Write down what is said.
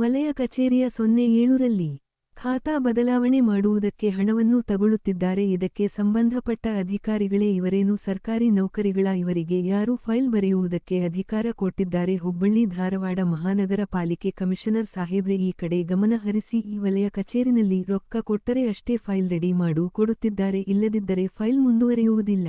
ವಲಯ ಕಚೇರಿಯ ಸೊನ್ನೆ ಏಳರಲ್ಲಿ ಖಾತಾ ಬದಲಾವಣೆ ಮಾಡುವುದಕ್ಕೆ ಹಣವನ್ನು ತಗೊಳ್ಳುತ್ತಿದ್ದಾರೆ. ಇದಕ್ಕೆ ಸಂಬಂಧಪಟ್ಟ ಅಧಿಕಾರಿಗಳೇ ಇವರೇನು ಸರ್ಕಾರಿ ನೌಕರಿಗಳ ಇವರಿಗೆ ಯಾರು ಫೈಲ್ ಬರೆಯುವುದಕ್ಕೆ ಅಧಿಕಾರ ಕೊಟ್ಟಿದ್ದಾರೆ. ಹುಬ್ಬಳ್ಳಿ, ಧಾರವಾಡ ಮಹಾನಗರ ಪಾಲಿಕೆ ಕಮಿಷನರ್ ಸಾಹೇಬ್ರೆ ಈ ಕಡೆ ಗಮನ ಹರಿಸಿ ಈ ವಲಯ ಕಚೇರಿನಲ್ಲಿ ರೊಕ್ಕ ಕೊಟ್ಟರೆ ಅಷ್ಟೇ ಫೈಲ್ ರೆಡಿ ಮಾಡು ಕೊಡುತ್ತಿದ್ದಾರೆ. ಇಲ್ಲದಿದ್ದರೆ ಫೈಲ್ ಮುಂದುವರಿಯುವುದಿಲ್ಲ.